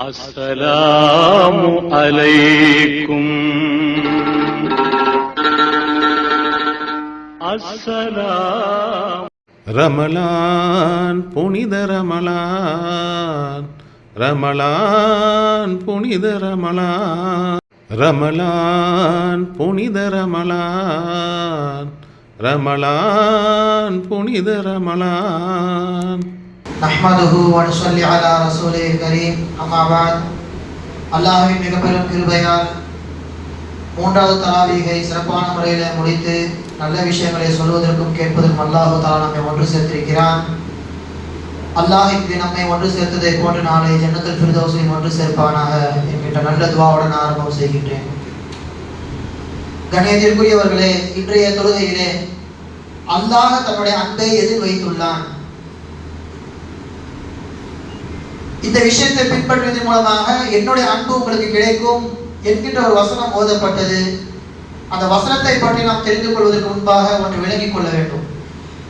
السلام عليكم السلام ரமலான் புனித ரமலான் ரமலான் புனித ரமலான் ரமலான் புனித ரமலான் ரமலான் புனித ரமலான் நஹ்மதுஹு வனுசல்லி அலா ரசூலே கரீம் அம்மாபாத் அல்லாஹுவின் மிக பெரும் கிருபையால் மூன்றாவது தலாவீகை சிறப்பான முறையில் முடித்து நல்ல விஷயங்களை சொல்வதற்கும் கேட்பதற்கும் அல்லாஹு தாலா நம்மை ஒன்று சேர்த்திருக்கிறான். அல்லாஹ் இங்கு நம்மை ஒன்று சேர்த்ததை போன்று நாளை ஜன்னத்தில் ஃபிர்தௌஸையும் ஒன்று சேர்ப்பானாக என்கின்ற நல்ல துவாவுடன் ஆரம்பம் செய்கின்றேன். கணேதிற்குரியவர்களே இன்றைய தொழுகையிலே அல்லாஹ் தன்னுடைய அன்பை எதிர் வைத்துள்ளான். இந்த விஷயத்தை பின்பற்றுவதன் மூலமாக என்னுடைய அன்பு உங்களுக்கு கிடைக்கும் என்கின்ற ஒரு வசனம் ஓதப்பட்டது. அந்த வசனத்தை பற்றி நாம் தெரிந்து கொள்வதற்கு முன்பாக ஒன்று விளங்கிக் கொள்ள வேண்டும்.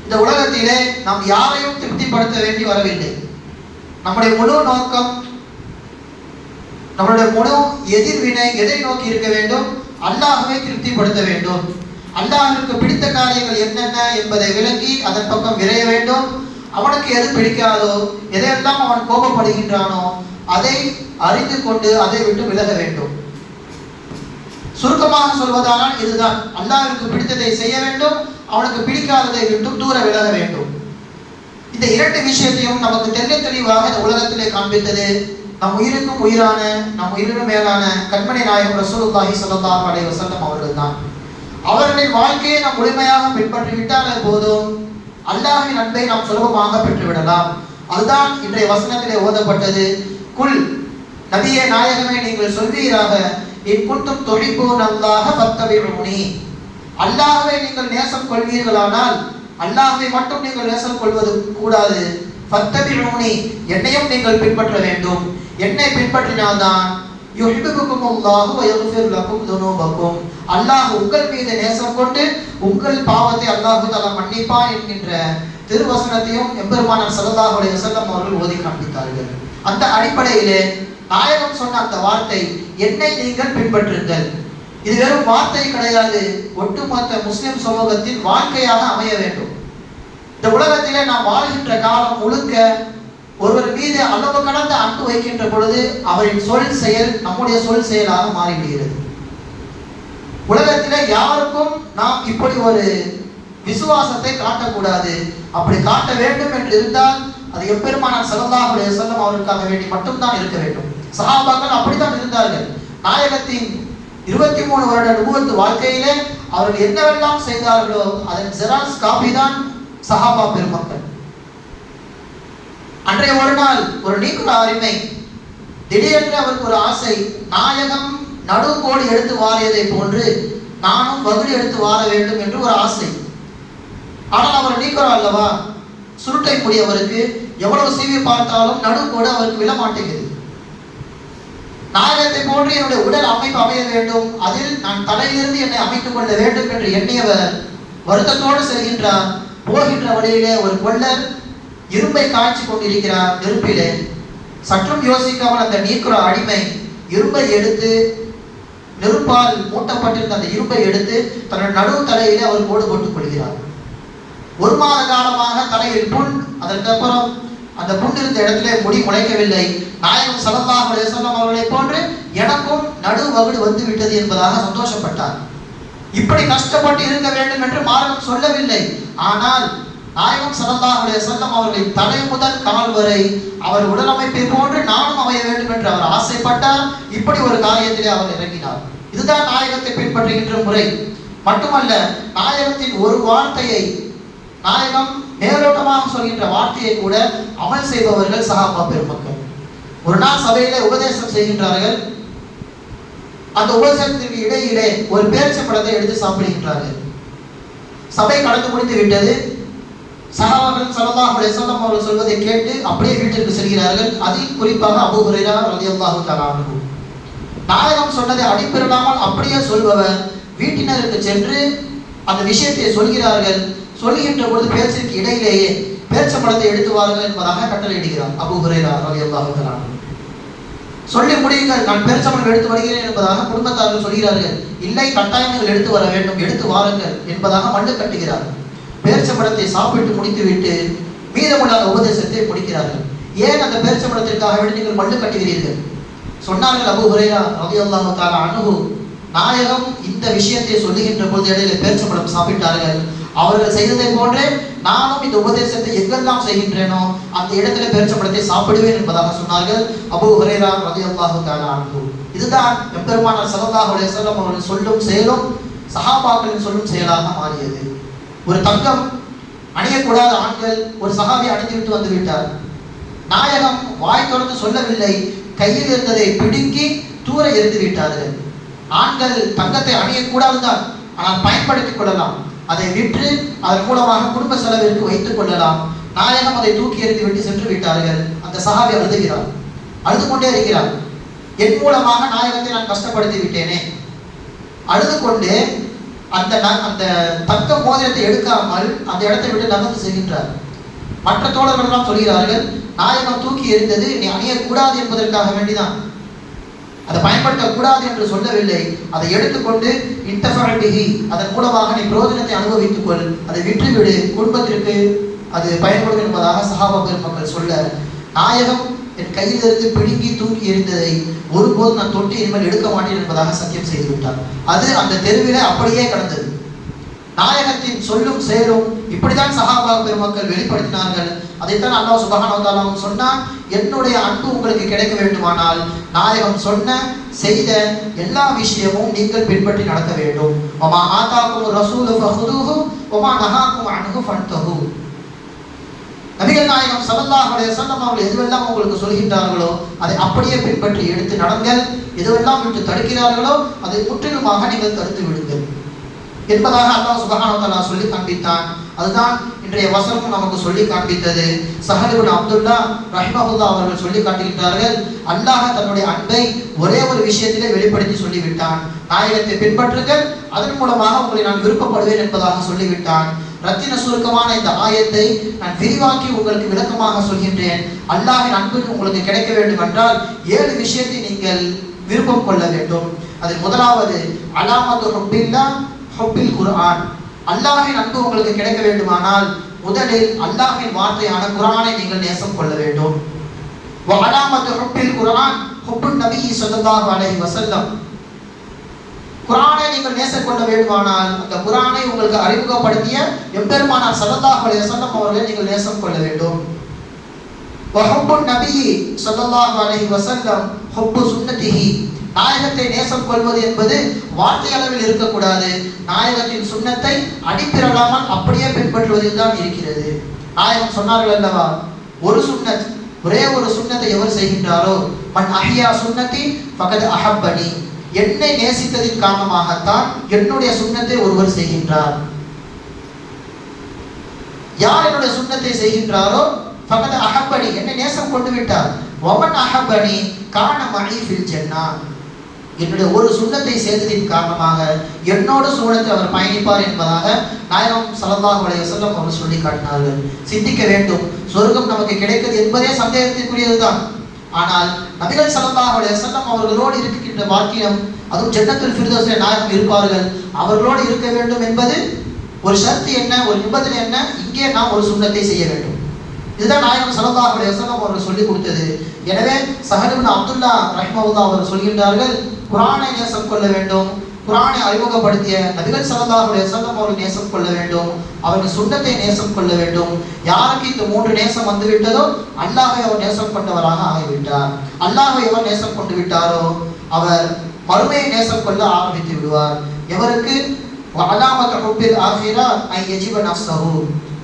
இந்த உலகத்திலே நாம் யாரையும் திருப்திப்படுத்த வேண்டி வரவில்லை. நம்முடைய முழு நோக்கம் நம்மளுடைய முழு எதிர்வினை எதை நோக்கி இருக்க வேண்டும்? அல்லாஹ்வை திருப்திப்படுத்த வேண்டும். அல்லாஹ்விற்கு பிடித்த காரியங்கள் என்னென்ன என்பதை விளங்கி அதன் பக்கம் விரைய வேண்டும். அவனுக்கு எது பிடிக்காதோ எதையெல்லாம் அவன் கோபப்படுகின்றானோ அதை அறிந்து கொண்டு அதை விட்டு விலக வேண்டும். சுருக்கமாக சொல்வதானால் இதுதான். அல்லாவிற்கு பிடித்ததை செய்ய வேண்டும் அவனுக்கு பிடிக்காததை விட்டும் தூர விலக வேண்டும். இந்த இரண்டு விஷயத்தையும் நமக்கு தெல்ல தெளிவாக இந்த உலகத்திலே காண்பித்தது. நம் உயிருக்கும் உயிரான நம் உயிரினும் மேலான கண்மணி நாயகம் ரசூலுல்லாஹி ஸல்லல்லாஹு அலைஹி வஸல்லம் அவர்கள் தான் அவர்களின் வாழ்க்கையை நாம் முழுமையாக பின்பற்றி விட்டாலே போதும். அல்லாஹின் அன்பை நாம் சுலபமாக பெற்றுவிடலாம். அதுதான் இன்றைய வசனத்திலே ஓதப்பட்டது. குல் நபியே நாயகமே நீங்கள் சொல்வீராக இன் தொழிப்பு நல்லாக அல்லாஹ அல்லாஹவை நீங்கள் நேசம் கொள்வீர்களானால் அல்லாஹவை மட்டும் நீங்கள் நேசம் கொள்வது கூடாது. ஃபத்தபிஉனி என்னையும் நீங்கள் பின்பற்ற வேண்டும். என்னை பின்பற்றினால்தான் யுஹிபுக்கும் அல்லாஹு வ லக்கும் துனூபக்கும் அல்லாஹ் உங்கள் மீது நேசம் கொண்டு உங்கள் பாவத்தை அல்லாஹு தலா மன்னிப்பான் என்கின்ற திருவசனத்தையும் எம்பெருமானார் ஸல்லல்லாஹு அலைஹி வஸல்லம் அவர்கள் ஓதி காண்பித்தார்கள். அந்த அடிப்படையிலே நாயகம் சொன்ன அந்த வார்த்தை என்னை நீங்கள் பின்பற்றுங்கள். இது வெறும் வார்த்தை கிடையாது. ஒட்டுமொத்த முஸ்லிம் சமூகத்தின் வாழ்க்கையாக அமைய வேண்டும். இந்த உலகத்திலே நாம் வாழ்கின்ற காலம் முழுக்க ஒருவர் மீது அளவு கடந்த அன்பு வைக்கின்ற பொழுது அவரின் சொல் செயல் நம்முடைய சொல் செயலாக மாறிவிடுகிறது. உலகத்திலே யாருக்கும் நாம் இப்படி ஒரு விசுவாசத்தை காட்டக்கூடாது. அப்படி காட்ட வேண்டும் என்று இருந்தால் அது எப்பெருமானார் ஸல்லல்லாஹு அலைஹி அவருக்காக வேண்டி மட்டும்தான் இருக்க வேண்டும். சஹாபாக்கள் அப்படித்தான் இருந்தார்கள். நாயகத்தின் இருபத்தி மூணு வருட நுபுவத்து வாழ்க்கையிலே அவர்கள் என்னவெல்லாம் செய்தார்களோ அதன் ஜெராக்ஸ் காப்பி தான் சஹாபா பெருமக்கள். அன்றைய ஒரு நாள் ஒரு நீக்குற அருமை. திடீரென்று அவருக்கு ஒரு ஆசை நாயகம் நடுங்கோடு எடுத்து வாரியதை போன்று நானும் வகுடி எடுத்து வார வேண்டும் என்று ஒரு ஆசை. ஆனால் அவர் நீக்கிறோம் அல்லவா? சுருட்டை கூடியவருக்கு எவ்வளவு சீவி பார்த்தாலும் நடுங்கோடு அவருக்கு விழ மாட்டேங்குது. நாயகத்தை போன்று என்னுடைய உடல் அமைப்பு அமைய வேண்டும். அதில் நான் தலையிலிருந்து என்னை அமைத்துக் கொள்ள வேண்டும் என்று எண்ணியவர் வருத்தத்தோடு செல்கின்றார். போகின்ற வழியிலே ஒரு கொள்ளர் இரும்பை காய்ச்சி கொண்டிருக்கிறார் நெருப்பிலே. சற்றும் யோசிக்காமல் அந்த நீக்குற அடிமை இரும்பை எடுத்து நெருப்பால் மூட்டப்பட்டிருந்த அந்த இரும்பை எடுத்து தன்னுடைய நடுவு தலையிலே அவர் கோடு போட்டுக் கொள்கிறார். ஒரு மாத காலமாக தலையில் புண் அதற்கப்புறம் அந்த புண் இருந்த இடத்திலே முடி முளைக்கவில்லை. நாயகம் ஸல்லல்லாஹு அலைஹி வஸல்லம் அவர்களை போன்று எனக்கும் நடு வகுடு வந்து விட்டது என்பதாக சந்தோஷப்பட்டார். இப்படி கஷ்டப்பட்டு இருக்க வேண்டும் என்று மார்க்கம் சொல்லவில்லை. ஆனால் நாயகம் ஸல்லல்லாஹு செல்லம் வஸல்லம் அவர்களின் தலை முதல் கால் வரை அவர் உடலமைப்பை போன்று நானும் அமைய வேண்டும் என்று அவர் ஆசைப்பட்டார். இப்படி ஒரு காரியத்திலே அவர் இறங்கினார். இதுதான் நாயகத்தை பின்பற்றுகின்ற முறை. மட்டுமல்ல நாயகத்தின் ஒரு வார்த்தையை நாயகம் மேலோட்டமாக சொல்கின்ற வார்த்தையை கூட அமல் செய்பவர்கள் சகாபா பெருமக்கள். ஒரு நாள் சபையிலே உபதேசம் செய்கின்றார்கள். அந்த உபதேசத்திற்கு இடையிலே ஒரு பேரிச்சை பழத்தை எடுத்து சாப்பிடுகின்றார்கள். சபை கடந்து முடிந்து விட்டது. சஹாபாக்கள் ஸல்லல்லாஹு அலைஹி வஸல்லம் அவர்கள் சொல்வதை கேட்டு அப்படியே வீட்டிற்கு செல்கிறார்கள். அதில் குறிப்பாக அபூ ஹுரைரா ரலியல்லாஹு தஆலா அன்ஹு. நாயகம் சொன்னதை அடிப்பிரலாமல் அப்படியே சொல்பவர் வீட்டினருக்கு சென்று அந்த விஷயத்தை சொல்கிறார்கள். சொல்லுகின்ற பொழுது பேச்சிற்கு இடையிலேயே பேச்ச படத்தை எடுத்து வாருங்கள் என்பதாக கட்டளையிடுகிறார் அபு ஹுரைரா ரலியல்லாஹு தஆலா சொல்லி முடியுங்கள் நான் பேரிச்சம்பழம் எடுத்து வருகிறேன் என்பதாக குடும்பத்தார்கள் சொல்கிறார்கள். இல்லை கட்டாயங்கள் எடுத்து வர வேண்டும் எடுத்து வாருங்கள் என்பதாக மண்ணு கட்டுகிறார் பேரிச்சம்பழத்தை சாப்பிட்டு முடித்துவிட்டு மீதமுள்ள உபதேசத்தை முடிக்கிறார்கள். ஏன் அந்த பேரிச்சம்பழத்திற்காக வேண்டி நீங்கள் மண்ணு கட்டுகிறீர்கள்? சொன்னார்கள் அபு ஹுரைரா ரலியல்லாஹு தஆலா அணுகு நாயகம் இந்த விஷயத்தை சொல்லுகின்ற பொழுது இடையில பேரிச்சம்பழம் சாப்பிட்டார்கள். அவர்கள் செய்ததை போன்றே நானும் இந்த உபதேசத்தை எங்கெல்லாம் செய்கின்றேனோ அந்த இடத்துல பேரிச்சம்பழத்தை சாப்பிடுவேன் என்பதாக சொன்னார்கள் அபு ஹுரைரா ரலியல்லாஹு தஆலா அணுகு இதுதான் எம்பெருமான ஸல்லல்லாஹு அலைஹி அவர்கள் சொல்லும் செயலும் சஹாபாக்களின் சொல்லும் செயலாக மாறியது. ஒரு தங்கம் அணியக்கூடாத ஆண்கள் ஒரு சஹாபி அணிந்துவிட்டு வந்து விட்டார். நாயகம் வாய் தொடர்ந்து சொல்லவில்லை கையில் இருந்ததை பிடுங்கி தூர எரிந்து விட்டார்கள். ஆண்கள் தங்கத்தை அணியக்கூடாதுதான் ஆனால் பயன்படுத்திக் கொள்ளலாம். அதை விற்று அதன் மூலமாக குடும்ப செலவிற்கு வைத்துக் கொள்ளலாம். நாயகம் அதை தூக்கி எறிந்து விட்டு சென்று விட்டார்கள். அந்த சகாவை அழுதுகிறார். அழுது கொண்டே இருக்கிறார். என் மூலமாக நாயகத்தை நான் கஷ்டப்படுத்தி விட்டேனே. அழுது கொண்டு அந்த அந்த தக்க மோதிரத்தை எடுக்காமல் அந்த இடத்தை விட்டு நகர்ந்து செல்கின்றார். மற்ற தோழர்கள்லாம் சொல்கிறார்கள் நாயகம் தூக்கி எறிந்தது நீ அணியக்கூடாது என்பதற்காக வேண்டிதான். அதை பயன்படுத்தக்கூடாது என்று சொல்லவில்லை. அதை எடுத்துக்கொண்டு இன்டஃபிஹி அதன் மூலமாக நீ பிரோஜனத்தை அனுபவித்துக் கொள். அதை விற்றுவிடு. குடும்பத்திற்கு அது பயன்படும் என்பதாக சஹாபா பெருமக்கள் சொல்ல நாயகம் என் கையிலிருந்து பிடுங்கி தூக்கி எறிந்ததை ஒருபோது நான் தொட்டு இனிமேல் எடுக்க மாட்டேன் என்பதாக சத்தியம் செய்து விட்டார் அது அந்த தெருவிலே அப்படியே கடந்தது. நாயகத்தின் சொல்லும் செயலும் இப்படித்தான் சஹாபா பெருமக்கள் வெளிப்படுத்தினார்கள். அதைத்தான் அல்லா சுபஹானஹு வ என்னுடைய அன்பு உங்களுக்கு கிடைக்க வேண்டுமானால் நாயகம் சொன்ன செய்த எல்லா விஷயமும் நீங்கள் பின்பற்றி நடக்க வேண்டும். ஒமா ஆதாக்கும் ரசூலு ஃபஹுதுஹு ஒமா நஹாக்கும் அணுகு ஃபன்தஹு. நபிகள் நாயகம் சல்லாஹுடைய சல்லம் அவர்கள் எதுவெல்லாம் உங்களுக்கு சொல்கின்றார்களோ அதை அப்படியே பின்பற்றி எடுத்து நடங்கள். எதுவெல்லாம் விட்டு தடுக்கிறார்களோ அதை முற்றிலுமாக நீங்கள் தடுத்து விடுங்கள். என்பதாக அல்லாஹ் சுபஹானஹு சொல்லி காண்பித்தான். அதுதான் இன்றைய வசனமும் நமக்கு சொல்லி காண்பித்தது. சஹலிபுன் அப்துல்லா ரஹிமஹுல்லா அவர்கள் சொல்லி காட்டுகின்றார்கள் அல்லாஹ் தன்னுடைய அன்பை ஒரே ஒரு விஷயத்திலே வெளிப்படுத்தி சொல்லிவிட்டான். நாயகத்தை பின்பற்றுங்கள் அதன் மூலமாக உங்களை நான் விருப்பப்படுவேன் என்பதாக சொல்லிவிட்டான். ரத்தின சுருக்கமான இந்த ஆயத்தை நான் விரிவாக்கி உங்களுக்கு விளக்கமாக சொல்கின்றேன். அல்லாஹின் அன்புக்கு உங்களுக்கு கிடைக்க வேண்டும் என்றால் ஏழு விஷயத்தை நீங்கள் விருப்பம் கொள்ள வேண்டும். அதில் முதலாவது அலாமது ஹுப்பில்லா ஹுப்பில் குர்ஆன். அல்லாஹின் அன்பு உங்களுக்கு கிடைக்க வேண்டுமானால் முதலில் அல்லாஹின் வார்த்தையான குர்ஆனை நீங்கள் நேசம் கொள்ள வேண்டும். அலாமது ஹொப்பில் குர்ஆன் ஹுப்புன் நபி சொல்லல்லாஹு அலைஹி வஸல்லம். குரானை நீங்கள் நேசக்கொள்ள வேண்டுமானால் அந்த குரானை உங்களுக்கு அறிமுகப்படுத்திய எம்பெருமானார் ஸல்லல்லாஹு அலைஹிவஸல்லம் அவர்களை நீங்கள் நேசம் கொள்ள வேண்டும். வஹப்பு நபி ஸல்லல்லாஹு அலைஹி வஸல்லம் ஹப்பு சுன்னத்திஹி. நாயகத்தை நேசம் கொள்வது என்பது வார்த்தை அளவில் இருக்கக்கூடாது. நாயகத்தின் சுண்ணத்தை அடிப்பிரலாமல் அப்படியே பின்பற்றுவதில் தான் இருக்கிறது. நாயகம் சொன்னார்கள் அல்லவா ஒரு சுண்ணத் ஒரே ஒரு சுண்ணத்தை எவர் செய்கின்றாரோ? மண் அஹியா சுண்ணத்தி ஃபகத் அஹப்பனி. என்னை நேசித்ததின் காரணமாகத்தான் என்னுடைய சுண்ணத்தை ஒருவர் செய்கின்றார். யார் என்னுடைய சுண்ணத்தை செய்கின்றாரோ பகத அகப்படி என்னை நேசம் கொண்டு விட்டார் வமன் அஹப்பனி காண மணி ஃபில் என்னுடைய ஒரு சுண்ணத்தை சேர்த்ததின் காரணமாக என்னோட சூழத்தில் அவர் பயணிப்பார் என்பதாக நாயகம் ஸல்லல்லாஹு உடைய செல்லம் அவர் சொல்லி காட்டினார்கள். சிந்திக்க வேண்டும். சொர்க்கம் நமக்கு கிடைக்கிறது என்பதே சந்தேகத்திற்குரியதுதான். ஆனால் நபிகள் ஸல்லல்லாஹு அலைஹி வஸல்லம் அவர்களோடு இருக்கின்ற பாக்கியம் அதுவும் ஜன்னத்துல் ஃபிர்தௌஸில் நாயகம் இருப்பார்கள். அவர்களோடு இருக்க வேண்டும் என்பது ஒரு ஷர்த்து என்ன ஒரு நிபந்தனை என்ன? இங்கே நாம் ஒரு சுண்ணத்தை செய்ய வேண்டும். இதுதான் நாயகம் ஸல்லல்லாஹு அலைஹி வஸல்லம் அவர்கள் சொல்லி கொடுத்தது. எனவே சஹல் அப்துல்லா ரஹ்மவுல்லா அவர்கள் சொல்கின்றார்கள் குரானை நேசம் கொள்ள வேண்டும். குரானை அறிமுகப்படுத்திய நபிகள் ஸல்லல்லாஹு அலைஹி அவர்கள் நேசம் கொள்ள வேண்டும். அவர்கள் சுண்ணத்தை நேசம் கொள்ள வேண்டும். யாருக்கு இந்த மூன்று நேசம் வந்து விட்டதோ அவர் நேசம் கொண்டவராக ஆகிவிட்டார். அல்லாஹை எவர் நேசம் கொண்டு விட்டாரோ அவர் மறுமையை நேசம் கொள்ள ஆரம்பித்து விடுவார். எவருக்கு? அலாமத் ஹுப்பில் ஆகிரா ஐ யஜிப நஃப்ஸஹு.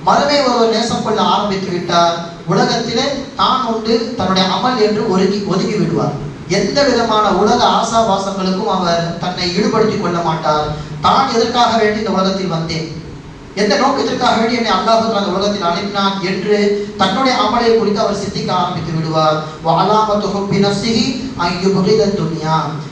மறுமை ஒருவர் நேசம் கொள்ள ஆரம்பித்து விட்டார். உலகத்திலே தான் உண்டு தன்னுடைய அமல் என்று ஒதுக்கி ஒதுக்கி விடுவார். எந்த விதமான உலக ஆசாபாசங்களுக்கும் அவர் தன்னை ஈடுபடுத்திக் கொள்ள மாட்டார். தான் எதற்காக வேண்டி இந்த உலகத்தில் வந்தேன்? எந்த நோக்கத்திற்காக வேண்டி என்னை அல்லாஹ் அந்த உலகத்தில் அனுப்பினான் என்று தன்னுடைய அமலை குறித்து அவர் சிந்திக்க ஆரம்பித்து விடுவார். வஅலாமத்து ஹுப்பி நஃப்ஸிஹி அன்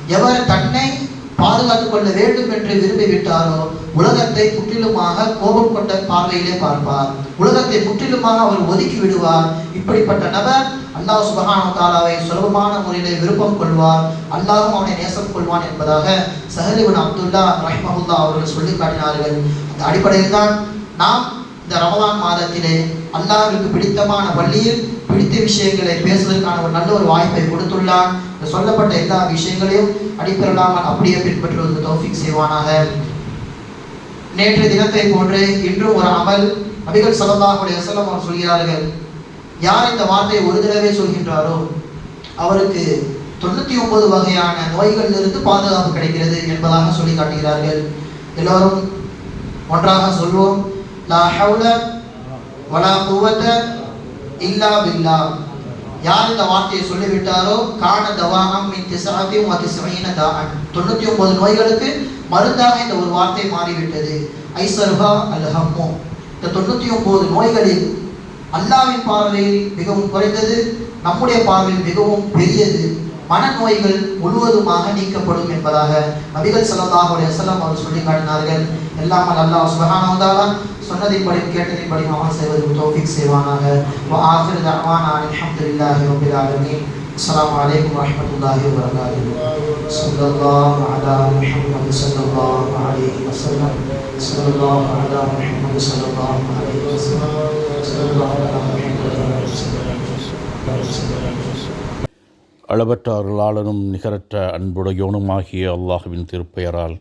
எவர் தன்னை பாதுகாத்துக் கொள்ள வேண்டும் என்று விரும்பிவிட்டாரோ உலகத்தை முற்றிலுமாக கோபம் கொண்ட பார்வையிலே பார்ப்பார். உலகத்தை முற்றிலுமாக அவர் ஒதுக்கி விடுவார். இப்படிப்பட்ட நபர் அல்லாஹ் சுபஹானஹு தாலாவை சுலபமான முறையிலே விருப்பம் கொள்வார். அல்லாஹும் அவனை நேசம் கொள்வான் என்பதாக சஹலிபின் அப்துல்லா ரஹ்மஹுல்லா அவர்கள் சொல்லி காட்டினார்கள். அந்த அடிப்படையில் தான் நாம் இந்த ரமதான் மாதத்திலே அல்லாஹிற்கு பிடித்தமான பள்ளியில் பிடித்த விஷயங்களை பேசுவதற்கான ஒரு நல்ல ஒரு வாய்ப்பை கொடுத்துள்ளான். சொல்லப்பட்ட எல்லா விஷயங்களையும் அடிப்பெறலாமல் அப்படியே பின்பற்றுவதற்கு தௌஃபிக் செய்வானாக. நேற்று தினத்தை போன்று இன்றும் ஒரு அமல் நபிகள் ஸல்லல்லாஹு அலைஹி அவர் சொல்கிறார்கள். யார் இந்த வார்த்தையை ஒரு தடவை சொல்கின்றாரோ அவருக்கு தொண்ணூத்தி ஒன்பது வகையான நோய்களிலிருந்து பாதுகாப்பு கிடைக்கிறது என்பதாக சொல்லி காட்டுகிறார்கள். எல்லோரும் ஒன்றாக சொல்வோம். லா ஹவுல வலா குவத்த இல்லா பில்லா. யார் இந்த வார்த்தையை சொல்லிவிட்டாரோ காண தவாகம் மின் திசாத்தி திசையின தாகன் தொண்ணூற்றி ஒன்பது நோய்களுக்கு மருந்தாக இந்த ஒரு வார்த்தை மாறிவிட்டது. ஐசர்ஹா அல் ஹம்மோ இந்த தொண்ணூற்றி ஒன்பது நோய்களில் அல்லாவின் பார்வையில் மிகவும் குறைந்தது நம்முடைய பார்வையில் மிகவும் பெரியது. மனநோய்கள் முழுவதுமாக நீக்கப்படும் என்பதாக நபிகள் சல்லாஹ் அலைஹி வஸல்லம் அவர் சொல்லி காட்டினார்கள். எல்லாம் அல்லாஹ் சுப்ஹானஹு வ தஆலா சொன்னதின்படி கேட்டதின்படி அமல் செய்வதற்கு தோஃபிக் செய்வானாக. வ ஆகிரு தஅவானா அல்ஹம்துலில்லாஹி ரப்பில் ஆலமீன். அஸ்ஸலாமு அலைக்கும் வரஹ்மத்துல்லாஹி வபரகாத்துஹு. ஸல்லல்லாஹு அலா முஹம்மது ஸல்லல்லாஹு அலைஹி வஸல்லம். ஸல்லல்லாஹு அலா முஹம்மது ஸல்லல்லாஹு அலைஹி வஸல்லம். ஸல்லல்லாஹு அலா முஹம்மது அளவற்ற அருளாளனும் நிகரற்ற அன்புடையோனுமாகிய அல்லாஹுவின் திருப்பெயரால்.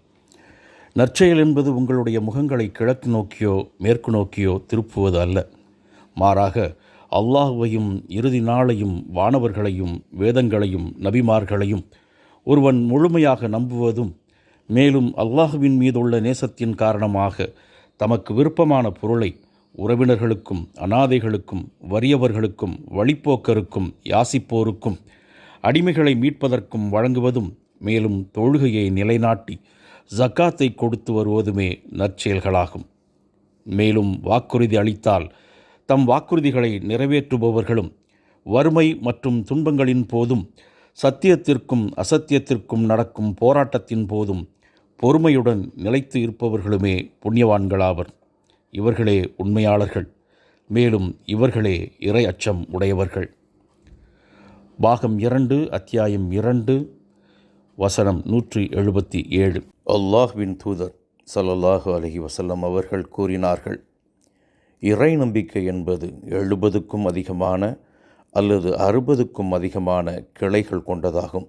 நற்செயல் என்பது உங்களுடைய முகங்களை கிழக்கு நோக்கியோ மேற்கு நோக்கியோ திருப்புவது அல்ல. மாறாக அல்லாஹுவையும் இறுதி நாளையும் வானவர்களையும் வேதங்களையும் நபிமார்களையும் ஒருவன் முழுமையாக நம்புவதும் மேலும் அல்லாஹுவின் மீதுள்ள நேசத்தின் காரணமாக தமக்கு விருப்பமான பொருளை உறவினர்களுக்கும் அனாதைகளுக்கும் வறியவர்களுக்கும் வழிப்போக்கருக்கும் யாசிப்போருக்கும் அடிமைகளை மீட்பதற்கும் வழங்குவதும் மேலும் தொழுகையை நிலைநாட்டி ஜக்காத்தை கொடுத்து வருவதுமே நற்செயல்களாகும். மேலும் வாக்குறுதி அளித்தால் தம் வாக்குறுதிகளை நிறைவேற்றுபவர்களும் வறுமை மற்றும் துன்பங்களின் போதும் சத்தியத்திற்கும் அசத்தியத்திற்கும் நடக்கும் போராட்டத்தின் போதும் பொறுமையுடன் நிலைத்து இருப்பவர்களுமே புண்ணியவான்களாவர். இவர்களே உண்மையாளர்கள். மேலும் இவர்களே இறை அச்சம் உடையவர்கள். பாகம் இரண்டு அத்தியாயம் இரண்டு வசனம் நூற்றி எழுபத்தி ஏழு. அல்லாஹ்வின் தூதர் சல்லல்லாஹு அலஹி வசல்லம் அவர்கள் கூறினார்கள் இறை நம்பிக்கை என்பது எழுபதுக்கும் அதிகமான அல்லது அறுபதுக்கும் அதிகமான கிளைகள் கொண்டதாகும்.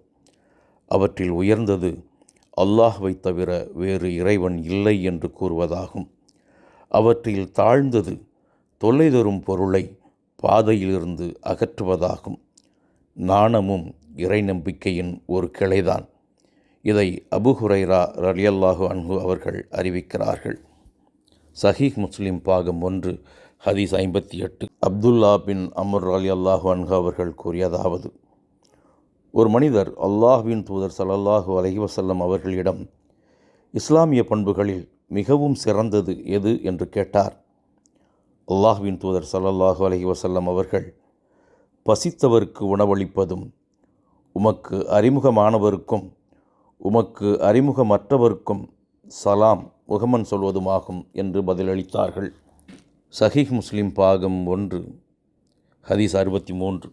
அவற்றில் உயர்ந்தது அல்லாஹ்வை தவிர வேறு இறைவன் இல்லை என்று கூறுவதாகும். அவற்றில் தாழ்ந்தது தொல்லை தரும் பொருளை பாதையிலிருந்து அகற்றுவதாகும். நாணமும் இறை நம்பிக்கையின் ஒரு கிளைதான். இதை அபு ஹுரைரா ரலியல்லாஹு அன்ஹு அவர்கள் அறிவிக்கிறார்கள். சஹீஹ் முஸ்லிம் பாகம் ஒன்று ஹதீஸ் ஐம்பத்தி எட்டு. அப்துல்லா பின் அமர் அலி அல்லாஹு அன்ஹு அவர்கள் கூறியதாவது ஒரு மனிதர் அல்லாஹ்வின் தூதர் சலல்லாஹு அலஹி வசல்லம் அவர்களிடம் இஸ்லாமிய பண்புகளில் மிகவும் சிறந்தது எது என்று கேட்டார். அல்லாஹ்வின் தூதர் சலல்லாஹு அலஹி வசல்லம் அவர்கள் பசித்தவருக்கு உணவளிப்பதும் உமக்கு அறிமுகமானவருக்கும் உமக்கு அறிமுகமற்றவருக்கும் சலாம் முகமன் சொல்வதுமாகும் என்று பதிலளித்தார்கள். சஹீஹ் முஸ்லிம் பாகம் ஒன்று ஹதீஸ் அறுபத்தி மூன்று.